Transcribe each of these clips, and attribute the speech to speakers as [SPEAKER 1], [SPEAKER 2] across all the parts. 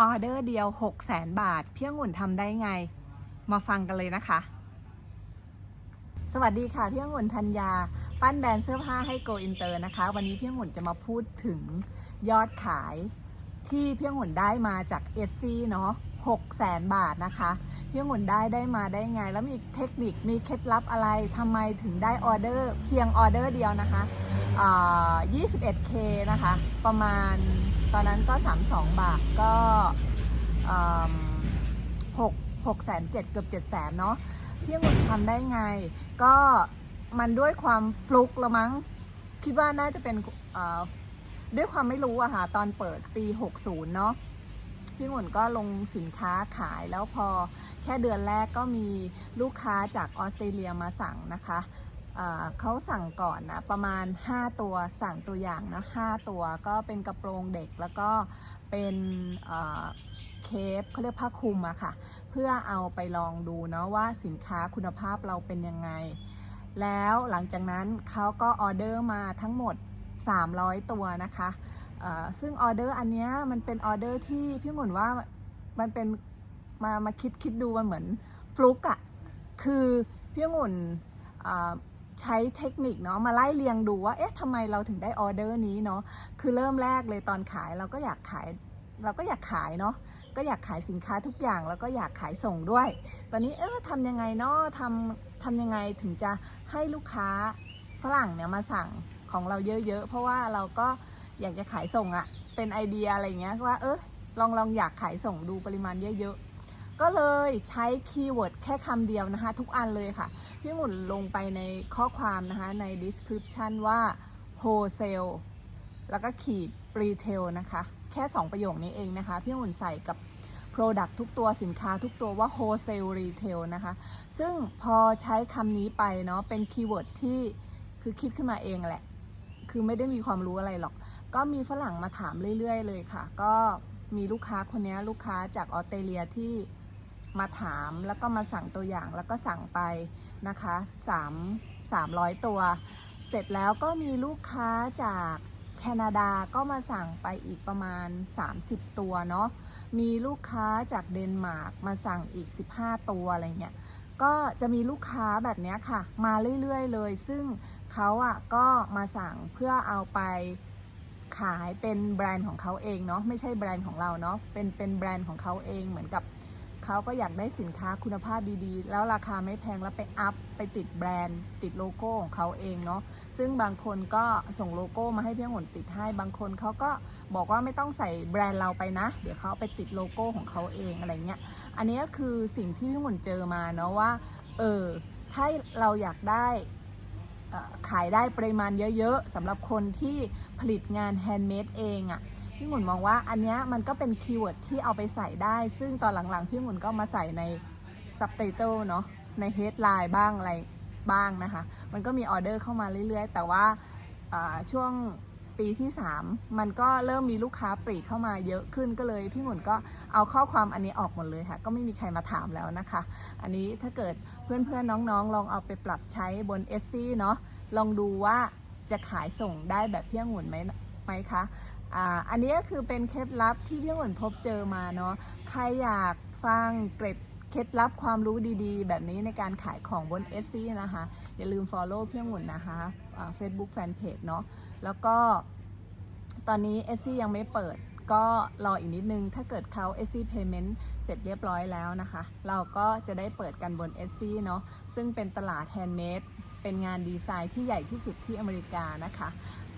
[SPEAKER 1] ออเดอร์เดียว 6 0แสนบาท เพี่องุ่นทำได้ไง มาฟังกันเลยนะคะ สวัสดีค่ะ เพี่องุ่นธัญญา ปั้นแบรนด์เสื้อผ้าให้ Go Inter นะคะ วันนี้เพี่องุ่นจะมาพูดถึงยอดขายที่เพี่องุ่นได้มาจากเอสซีเนาะ6แสนบาทนะคะ เพี่องุ่นได้ได้มาได้ไง แล้วมีเทคนิค มีเคล็ดลับอะไรทำไมถึงได้ออเดอร์ เพียงออเดอร์เดียวนะคะ 21K นะคะ ประมาณตอนนั้นก็ 32 บาทก็หกหกแสนเจ็ดเกือบเจ็ดแสนเนาะพี่องุ่นทำได้ไง ก็มันด้วยความฟลุกละมั้ง คิดว่าน่าจะเป็นด้วยความไม่รู้อะค่ะ ตอนเปิดปี 60 เนาะพี่องุ่นก็ลงสินค้าขายแล้วพอแค่เดือนแรกก็มีลูกค้าจากออสเตรเลียมาสั่งนะคะ เขาสั่งก่อนนะประมาณ 5 ตัวสั่งตัวอย่างนะ5ตัวก็เป็นกระโปรงเด็กแล้วก็เป็นเคปเขาเรียกผ้าคลุมอะค่ะ เพื่อเอาไปลองดูเนาะว่าสินค้าคุณภาพเราเป็นยังไง แล้วหลังจากนั้นเขาก็ออเดอร์มาทั้งหมด 300 ตัวนะคะซึ่งออเดอร์อันเนี้ยมันเป็นออเดอร์ที่พี่หมุนว่ามันเป็นมามาคิดคิดดูมันเหมือนฟลุกอะคือพี่หมุน ใช้เทคนิคเนาะมาไล่เรียงดูว่าเอ๊ะทำไมเราถึงได้ออเดอร์นี้เนาะคือเริ่มแรกเลยตอนขายเราก็อยากขายเราก็อยากขายเนาะก็อยากขายสินค้าทุกอย่างแล้วก็อยากขายส่งด้วย ตอนนี้เออทำยังไงเนาะทำทำยังไงถึงจะให้ลูกค้าฝรั่งเนี่ยมาสั่งของเราเยอะๆ เพราะว่าเราก็อยากจะขายส่งอะเป็นไอเดียอะไรเงี้ยว่าเออลองลองอยากขายส่งดูปริมาณเยอะๆ ก็เลยใช้คีย์เวิร์ดแค่คำเดียวนะคะ ทุกอันเลยค่ะ พี่หมุนลงไปในข้อความนะคะ ใน description ว่า wholesale แล้วก็ขีด retail นะคะ แค่ 2 ประโยคนี้เองนะคะ พี่หมุนใส่กับ Product ทุกตัวสินค้าทุกตัวว่า wholesale retail นะคะ ซึ่งพอใช้คำนี้ไปเนาะเป็นคีย์เวิร์ดที่คือคิดขึ้นมาเองแหละ คือไม่ได้มีความรู้อะไรหรอก ก็มีฝรั่งมาถามเรื่อย ๆ เลยค่ะ ก็มีลูกค้าคนนี้ลูกค้าจากออสเตรเลียที่ มาถามแล้วก็มาสั่งตัวอย่างแล้วก็สั่งไปนะคะ3 300 ตัว เสร็จแล้วก็มีลูกค้าจากแคนาดาก็มาสั่งไปอีกประมาณ 30 ตัวเนาะมีลูกค้าจากเดนมาร์กมาสั่งอีก 15 ตัวอะไรเงี้ยก็จะมีลูกค้าแบบนี้ค่ะ มาเรื่อยๆเลย ซึ่งเขาอะก็มาสั่งเพื่อเอาไปขายเป็นแบรนด์ของเขาเองเนาะไม่ใช่แบรนด์ของเราเนาะเป็นเป็นแบรนด์ของเขาเองเหมือนกับ เขาก็อยากได้สินค้าคุณภาพดีๆ แล้วราคาไม่แพงแล้วไปอัพไปติดแบรนด์ ติดโลโก้ของเขาเองเนาะซึ่งบางคนก็ส่งโลโก้มาให้พี่องุ่นติดให้ บางคนเขาก็บอกว่าไม่ต้องใส่แบรนด์เราไปนะ เดี๋ยวเขาไปติดโลโก้ของเขาเองอะไรเงี้ย อันนี้ก็คือสิ่งที่พี่องุ่นเจอมาเนาะว่าเออถ้าเราอยากได้ขายได้ปริมาณเยอะๆสำหรับคนที่ผลิตงานแฮนด์เมดเองอะ่ะ พี่หมุนมองว่าอันเนี้ยมันก็เป็นคีย์เวิร์ดที่เอาไปใส่ได้ ซึ่งตอนหลังๆ พี่หมุนก็มาใส่ในซับไตเติลเนาะในเฮดไลน์บ้างอะไรบ้างนะคะ มันก็มีออเดอร์เข้ามาเรื่อยๆ แต่ว่าช่วงปีที่ 3 มันก็เริ่มมีลูกค้าปลีกเข้ามาเยอะขึ้นก็เลย พี่หมุนก็เอาข้อความอันนี้ออกหมดเลยค่ะ ก็ไม่มีใครมาถามแล้วนะคะ อันนี้ถ้าเกิดเพื่อนๆน้องๆ ลองเอาไปปรับใช้บน s อเนาะลองดูว่าจะขายส่งได้แบบพี่องุ่นไหมไหมคะ อันนี้ก็คือเป็นเคล็ดลับที่พี่องุ่นพบเจอมาเนาะใครอยากฟังเกร็ดเคล็ดลับความรู้ดีๆ แบบนี้ในการขายของบน s อนะคะ อย่าลืม follow พี่องุ่นนะคะอ่า Facebook Fanpage เนาะแล้วก็ตอนนี้ s อยังไม่เปิด ก็รออีกนิดนึง ถ้าเกิดเขา s อ Payment เสร็จเรียบร้อยแล้วนะคะ เราก็จะได้เปิดกันบน s อเนาะซึ่งเป็นตลาดแฮนด์เมดเป็นงานดีไซน์ที่ใหญ่ที่สุดที่อเมริกานะคะ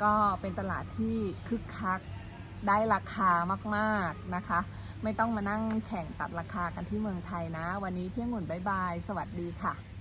[SPEAKER 1] ก็เป็นตลาดที่คึกคักได้ราคามากๆนะคะ ไม่ต้องมานั่งแข่งตัดราคากันที่เมืองไทยนะ วันนี้เพี่ยงหุ่นบายบาย สวัสดีค่ะ